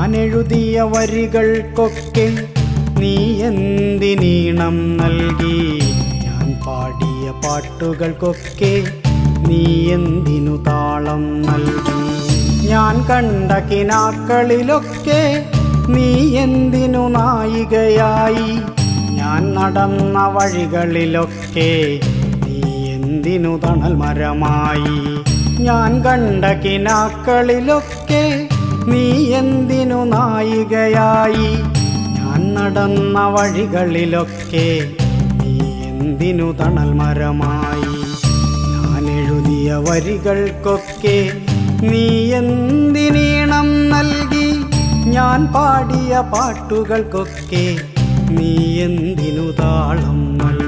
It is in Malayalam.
ഞാൻ എഴുതിയ വരികൾക്കൊക്കെ നീ എന്തിനീണം നൽകി? ഞാൻ പാടിയ പാട്ടുകൾക്കൊക്കെ നീ എന്തിനു താളം നൽകി? ഞാൻ കണ്ട കിനാക്കളിലൊക്കെ നീ എന്തിനു നായികയായി? ഞാൻ നടന്ന വഴികളിലൊക്കെ നീ എന്തിനു തണൽ മരമായി ഞാൻ കണ്ട കിനാക്കളിലൊക്കെ നീ എന്തിനു നായികയായി? ഞാൻ നടന്ന വഴികളിലൊക്കെ നീ എന്തിനു തണൽ മരമായി ഞാൻ എഴുതിയ വരികൾക്കൊക്കെ നീ എന്തിനീണം നൽകി? ഞാൻ പാടിയ പാട്ടുകൾക്കൊക്കെ നീ എന്തിനു താളം നൽകി?